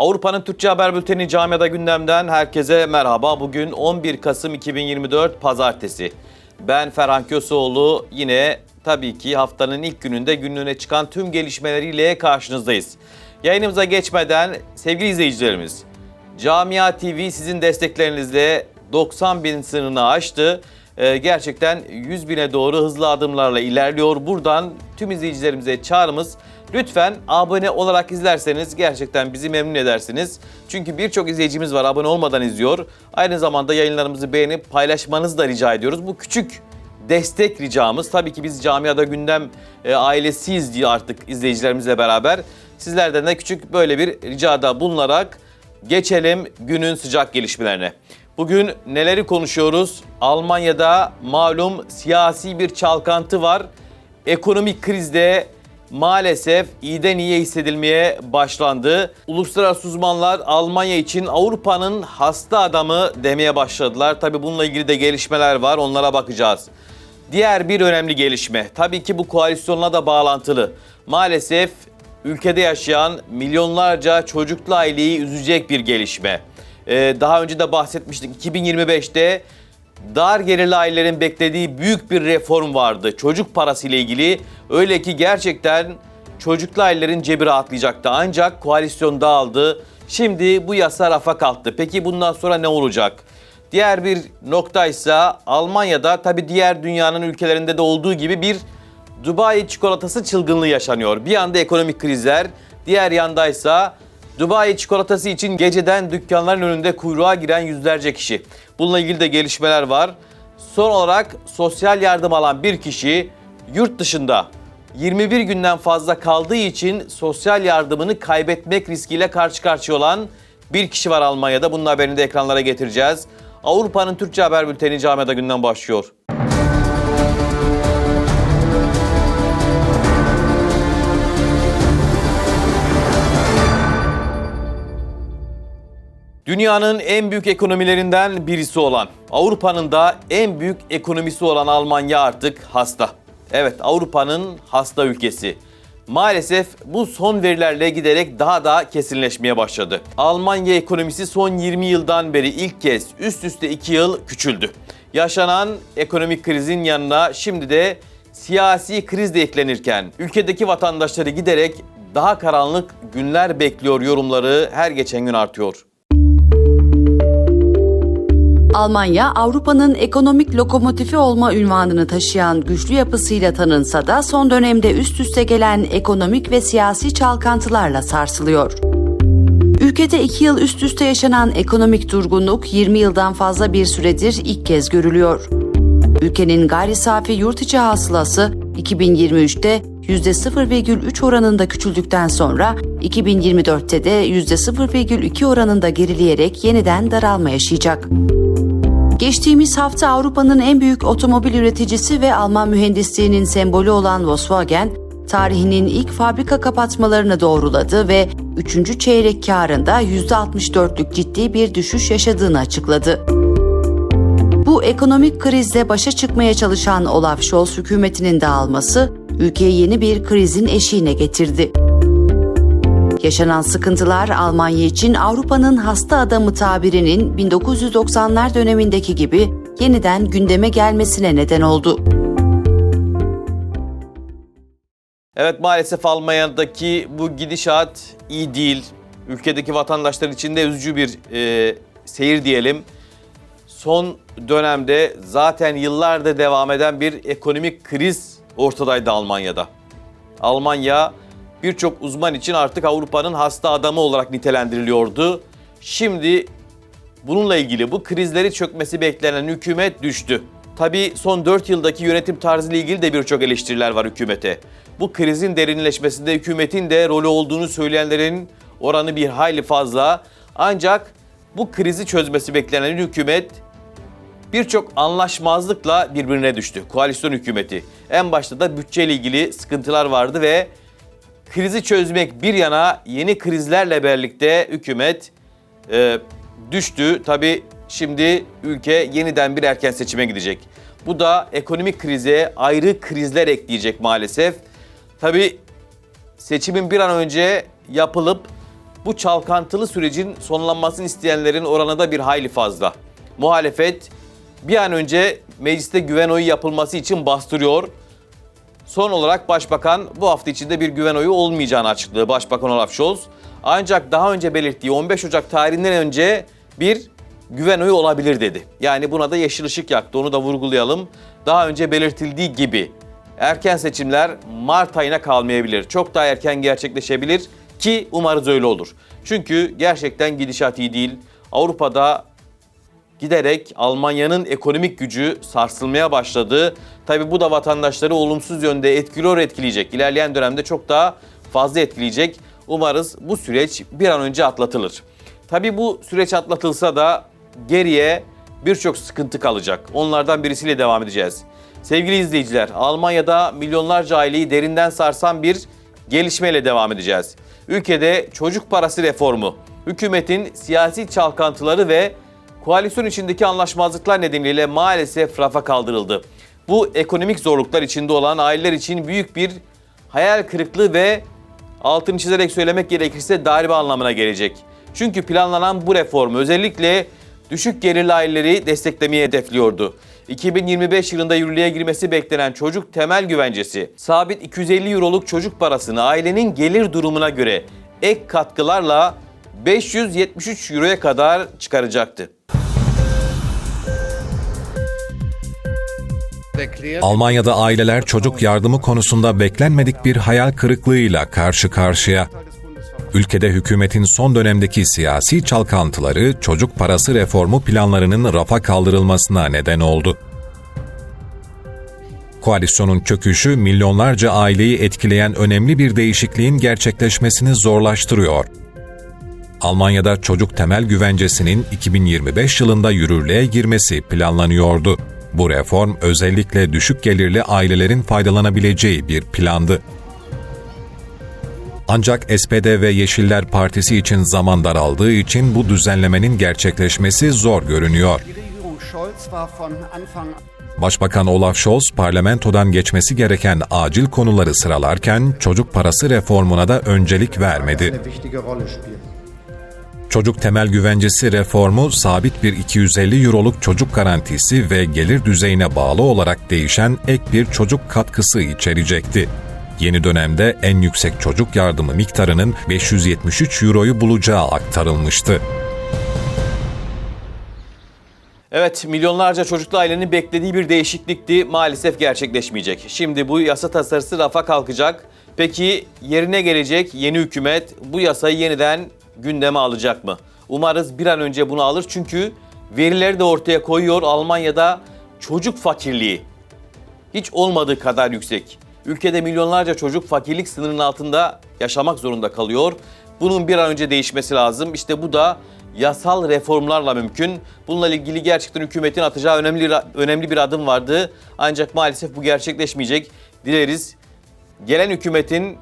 Avrupa'nın Türkçe Haber Bülteni Camiada Gündem'den herkese merhaba. Bugün 11 Kasım 2024 Pazartesi. Ben Ferhan Köseoğlu yine tabii ki haftanın ilk gününde günlüğüne çıkan tüm gelişmeleriyle karşınızdayız. Yayınımıza geçmeden sevgili izleyicilerimiz, Camia TV sizin desteklerinizle 90 bin sınırını aştı. Ee, gerçekten 100 bine doğru hızlı adımlarla ilerliyor. Buradan tüm izleyicilerimize çağrımız lütfen abone olarak izlerseniz gerçekten bizi memnun edersiniz. Çünkü birçok izleyicimiz var abone olmadan izliyor. Aynı zamanda yayınlarımızı beğenip paylaşmanızı da rica ediyoruz. Bu küçük destek ricamız. Tabii ki biz camiada gündem e, ailesiyiz diye artık izleyicilerimizle beraber. Sizlerden de küçük böyle bir ricada bulunarak geçelim günün sıcak gelişmelerine. Bugün neleri konuşuyoruz? Almanya'da malum siyasi bir çalkantı var. Ekonomik krizde maalesef iyiden iyiye hissedilmeye başlandı. Uluslararası uzmanlar Almanya için Avrupa'nın hasta adamı demeye başladılar. Tabii bununla ilgili de gelişmeler var onlara bakacağız. Diğer bir önemli gelişme tabii ki bu koalisyonla da bağlantılı. Maalesef ülkede yaşayan milyonlarca çocuklu aileyi üzecek bir gelişme. Ee, daha önce de bahsetmiştik 2025'te dar gelirli ailelerin beklediği büyük bir reform vardı çocuk parası ile ilgili. Öyle ki gerçekten çocuklu ailelerin cebi rahatlayacaktı ancak koalisyon dağıldı. Şimdi bu yasa rafa kalktı. Peki bundan sonra ne olacak? Diğer bir nokta ise Almanya'da tabii diğer dünyanın ülkelerinde de olduğu gibi bir Dubai çikolatası çılgınlığı yaşanıyor. Bir yanda ekonomik krizler, diğer yandaysa Dubai çikolatası için geceden dükkanların önünde kuyruğa giren yüzlerce kişi. Bununla ilgili de gelişmeler var. Son olarak sosyal yardım alan bir kişi yurt dışında 21 günden fazla kaldığı için sosyal yardımını kaybetmek riskiyle karşı karşıya olan bir kişi var Almanya'da. Bunun haberini de ekranlara getireceğiz. Avrupa'nın Türkçe Haber Bülteni Camiada günden başlıyor. Dünyanın en büyük ekonomilerinden birisi olan, Avrupa'nın da en büyük ekonomisi olan Almanya artık hasta. Evet, Avrupa'nın hasta ülkesi. Maalesef bu son verilerle giderek daha da kesinleşmeye başladı. Almanya ekonomisi son 20 yıldan beri ilk kez üst üste 2 yıl küçüldü. Yaşanan ekonomik krizin yanına şimdi de siyasi kriz de eklenirken ülkedeki vatandaşları giderek daha karanlık günler bekliyor yorumları her geçen gün artıyor. Almanya, Avrupa'nın ekonomik lokomotifi olma ünvanını taşıyan güçlü yapısıyla tanınsa da son dönemde üst üste gelen ekonomik ve siyasi çalkantılarla sarsılıyor. Ülkede iki yıl üst üste yaşanan ekonomik durgunluk 20 yıldan fazla bir süredir ilk kez görülüyor. Ülkenin gayri safi yurt içi hasılası 2023'te %0,3 oranında küçüldükten sonra 2024'te de %0,2 oranında gerileyerek yeniden daralma yaşayacak. Geçtiğimiz hafta Avrupa'nın en büyük otomobil üreticisi ve Alman mühendisliğinin sembolü olan Volkswagen, tarihinin ilk fabrika kapatmalarını doğruladı ve 3. çeyrek karında %64'lük ciddi bir düşüş yaşadığını açıkladı. Bu ekonomik krizle başa çıkmaya çalışan Olaf Scholz hükümetinin dağılması ülkeyi yeni bir krizin eşiğine getirdi. Yaşanan sıkıntılar Almanya için Avrupa'nın hasta adamı tabirinin 1990'lar dönemindeki gibi yeniden gündeme gelmesine neden oldu. Evet maalesef Almanya'daki bu gidişat iyi değil. Ülkedeki vatandaşlar için de üzücü bir e, seyir diyelim. Son dönemde zaten yıllarda devam eden bir ekonomik kriz ortadaydı Almanya'da. Almanya birçok uzman için artık Avrupa'nın hasta adamı olarak nitelendiriliyordu. Şimdi bununla ilgili bu krizleri çökmesi beklenen hükümet düştü. Tabii son 4 yıldaki yönetim tarzıyla ilgili de birçok eleştiriler var hükümete. Bu krizin derinleşmesinde hükümetin de rolü olduğunu söyleyenlerin oranı bir hayli fazla. Ancak bu krizi çözmesi beklenen hükümet birçok anlaşmazlıkla birbirine düştü. Koalisyon hükümeti. En başta da bütçeyle ilgili sıkıntılar vardı ve krizi çözmek bir yana yeni krizlerle birlikte hükümet e, düştü. Tabi şimdi ülke yeniden bir erken seçime gidecek. Bu da ekonomik krize ayrı krizler ekleyecek maalesef. Tabi seçimin bir an önce yapılıp bu çalkantılı sürecin sonlanmasını isteyenlerin oranı da bir hayli fazla. Muhalefet bir an önce mecliste güven oyu yapılması için bastırıyor. Son olarak Başbakan bu hafta içinde bir güven oyu olmayacağını açıkladı Başbakan Olaf Scholz. Ancak daha önce belirttiği 15 Ocak tarihinden önce bir güven oyu olabilir dedi. Yani buna da yeşil ışık yaktı onu da vurgulayalım. Daha önce belirtildiği gibi erken seçimler Mart ayına kalmayabilir. Çok daha erken gerçekleşebilir ki umarız öyle olur. Çünkü gerçekten gidişat iyi değil. Avrupa'da giderek Almanya'nın ekonomik gücü sarsılmaya başladı. Tabi bu da vatandaşları olumsuz yönde etkiliyor etkileyecek. İlerleyen dönemde çok daha fazla etkileyecek. Umarız bu süreç bir an önce atlatılır. Tabi bu süreç atlatılsa da geriye birçok sıkıntı kalacak. Onlardan birisiyle devam edeceğiz. Sevgili izleyiciler, Almanya'da milyonlarca aileyi derinden sarsan bir gelişmeyle devam edeceğiz. Ülkede çocuk parası reformu, hükümetin siyasi çalkantıları ve koalisyon içindeki anlaşmazlıklar nedeniyle maalesef rafa kaldırıldı. Bu ekonomik zorluklar içinde olan aileler için büyük bir hayal kırıklığı ve altını çizerek söylemek gerekirse darbe anlamına gelecek. Çünkü planlanan bu reform özellikle düşük gelirli aileleri desteklemeyi hedefliyordu. 2025 yılında yürürlüğe girmesi beklenen çocuk temel güvencesi, sabit 250 euroluk çocuk parasını ailenin gelir durumuna göre ek katkılarla 573 euroya kadar çıkaracaktı. Almanya'da aileler çocuk yardımı konusunda beklenmedik bir hayal kırıklığıyla karşı karşıya. Ülkede hükümetin son dönemdeki siyasi çalkantıları çocuk parası reformu planlarının rafa kaldırılmasına neden oldu. Koalisyonun çöküşü milyonlarca aileyi etkileyen önemli bir değişikliğin gerçekleşmesini zorlaştırıyor. Almanya'da çocuk temel güvencesinin 2025 yılında yürürlüğe girmesi planlanıyordu. Bu reform özellikle düşük gelirli ailelerin faydalanabileceği bir plandı. Ancak SPD ve Yeşiller Partisi için zaman daraldığı için bu düzenlemenin gerçekleşmesi zor görünüyor. Başbakan Olaf Scholz parlamentodan geçmesi gereken acil konuları sıralarken çocuk parası reformuna da öncelik vermedi. Çocuk temel güvencesi reformu sabit bir 250 euroluk çocuk garantisi ve gelir düzeyine bağlı olarak değişen ek bir çocuk katkısı içerecekti. Yeni dönemde en yüksek çocuk yardımı miktarının 573 euroyu bulacağı aktarılmıştı. Evet, milyonlarca çocuklu ailenin beklediği bir değişiklikti. Maalesef gerçekleşmeyecek. Şimdi bu yasa tasarısı rafa kalkacak. Peki yerine gelecek yeni hükümet bu yasayı yeniden gündeme alacak mı? Umarız bir an önce bunu alır çünkü verileri de ortaya koyuyor. Almanya'da çocuk fakirliği hiç olmadığı kadar yüksek. Ülkede milyonlarca çocuk fakirlik sınırının altında yaşamak zorunda kalıyor. Bunun bir an önce değişmesi lazım. İşte bu da yasal reformlarla mümkün. Bununla ilgili gerçekten hükümetin atacağı önemli önemli bir adım vardı. Ancak maalesef bu gerçekleşmeyecek. Dileriz gelen hükümetin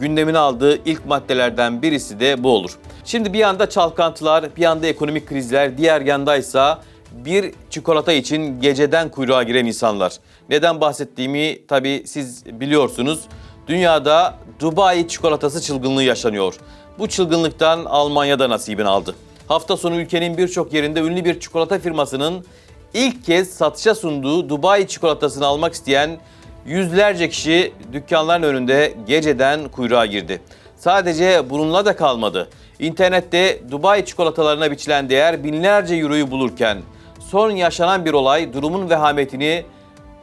gündemine aldığı ilk maddelerden birisi de bu olur. Şimdi bir yanda çalkantılar, bir yanda ekonomik krizler, diğer yandaysa bir çikolata için geceden kuyruğa giren insanlar. Neden bahsettiğimi tabii siz biliyorsunuz. Dünyada Dubai çikolatası çılgınlığı yaşanıyor. Bu çılgınlıktan Almanya'da nasibini aldı. Hafta sonu ülkenin birçok yerinde ünlü bir çikolata firmasının ilk kez satışa sunduğu Dubai çikolatasını almak isteyen yüzlerce kişi dükkanların önünde geceden kuyruğa girdi. Sadece bununla da kalmadı. İnternette Dubai çikolatalarına biçilen değer binlerce euroyu bulurken son yaşanan bir olay durumun vehametini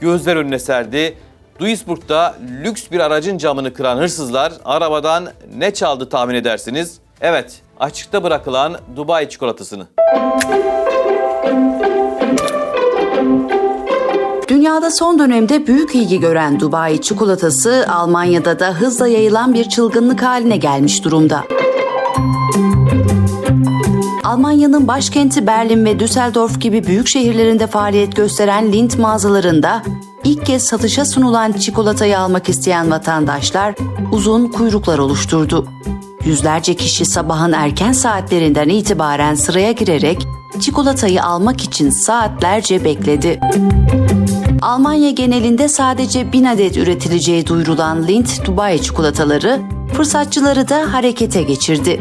gözler önüne serdi. Duisburg'da lüks bir aracın camını kıran hırsızlar arabadan ne çaldı tahmin edersiniz? Evet, açıkta bırakılan Dubai çikolatasını. Dünyada son dönemde büyük ilgi gören Dubai çikolatası Almanya'da da hızla yayılan bir çılgınlık haline gelmiş durumda. Almanya'nın başkenti Berlin ve Düsseldorf gibi büyük şehirlerinde faaliyet gösteren Lindt mağazalarında ilk kez satışa sunulan çikolatayı almak isteyen vatandaşlar uzun kuyruklar oluşturdu. Yüzlerce kişi sabahın erken saatlerinden itibaren sıraya girerek çikolatayı almak için saatlerce bekledi. Almanya genelinde sadece 1000 adet üretileceği duyurulan Lindt Dubai çikolataları fırsatçıları da harekete geçirdi.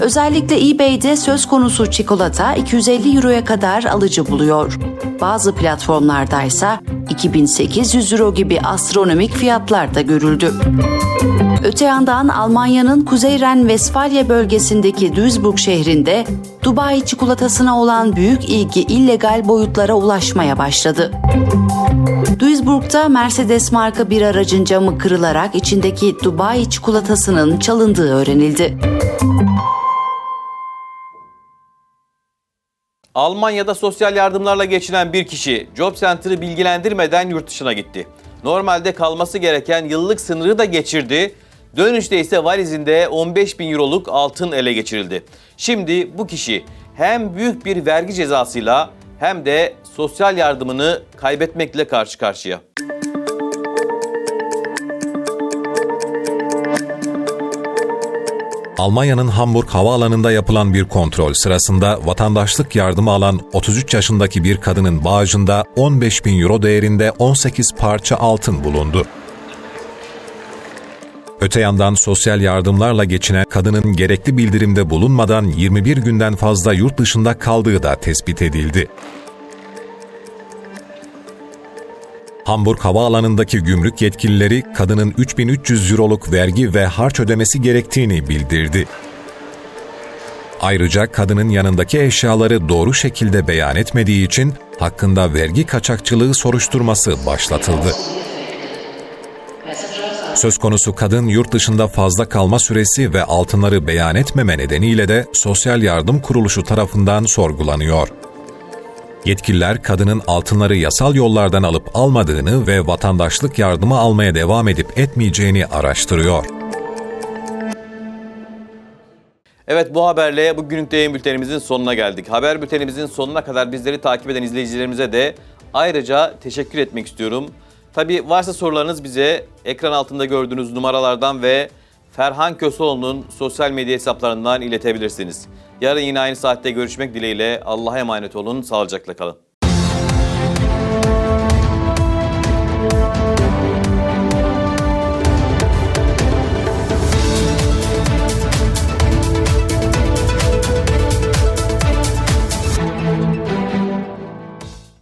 Özellikle eBay'de söz konusu çikolata 250 euroya kadar alıcı buluyor. Bazı platformlarda ise 2800 euro gibi astronomik fiyatlar da görüldü. Öte yandan Almanya'nın Kuzey Ren-Vesfalya bölgesindeki Duisburg şehrinde Dubai çikolatasına olan büyük ilgi illegal boyutlara ulaşmaya başladı. Duisburg'da Mercedes marka bir aracın camı kırılarak içindeki Dubai çikolatasının çalındığı öğrenildi. Almanya'da sosyal yardımlarla geçinen bir kişi Job Center'ı bilgilendirmeden yurt dışına gitti. Normalde kalması gereken yıllık sınırı da geçirdi. Dönüşte ise valizinde 15 bin euroluk altın ele geçirildi. Şimdi bu kişi hem büyük bir vergi cezasıyla hem de sosyal yardımını kaybetmekle karşı karşıya. Almanya'nın Hamburg havaalanında yapılan bir kontrol sırasında vatandaşlık yardımı alan 33 yaşındaki bir kadının bağcında 15 bin euro değerinde 18 parça altın bulundu. Öte yandan sosyal yardımlarla geçinen kadının gerekli bildirimde bulunmadan 21 günden fazla yurt dışında kaldığı da tespit edildi. Hamburg Havaalanı'ndaki gümrük yetkilileri kadının 3300 euroluk vergi ve harç ödemesi gerektiğini bildirdi. Ayrıca kadının yanındaki eşyaları doğru şekilde beyan etmediği için hakkında vergi kaçakçılığı soruşturması başlatıldı. Söz konusu kadın yurt dışında fazla kalma süresi ve altınları beyan etmeme nedeniyle de Sosyal Yardım Kuruluşu tarafından sorgulanıyor. Yetkililer kadının altınları yasal yollardan alıp almadığını ve vatandaşlık yardımı almaya devam edip etmeyeceğini araştırıyor. Evet bu haberle bugünlük yayın bültenimizin sonuna geldik. Haber bültenimizin sonuna kadar bizleri takip eden izleyicilerimize de ayrıca teşekkür etmek istiyorum. Tabi varsa sorularınız bize ekran altında gördüğünüz numaralardan ve Ferhan Köseoğlu'nun sosyal medya hesaplarından iletebilirsiniz. Yarın yine aynı saatte görüşmek dileğiyle Allah'a emanet olun, sağlıcakla kalın.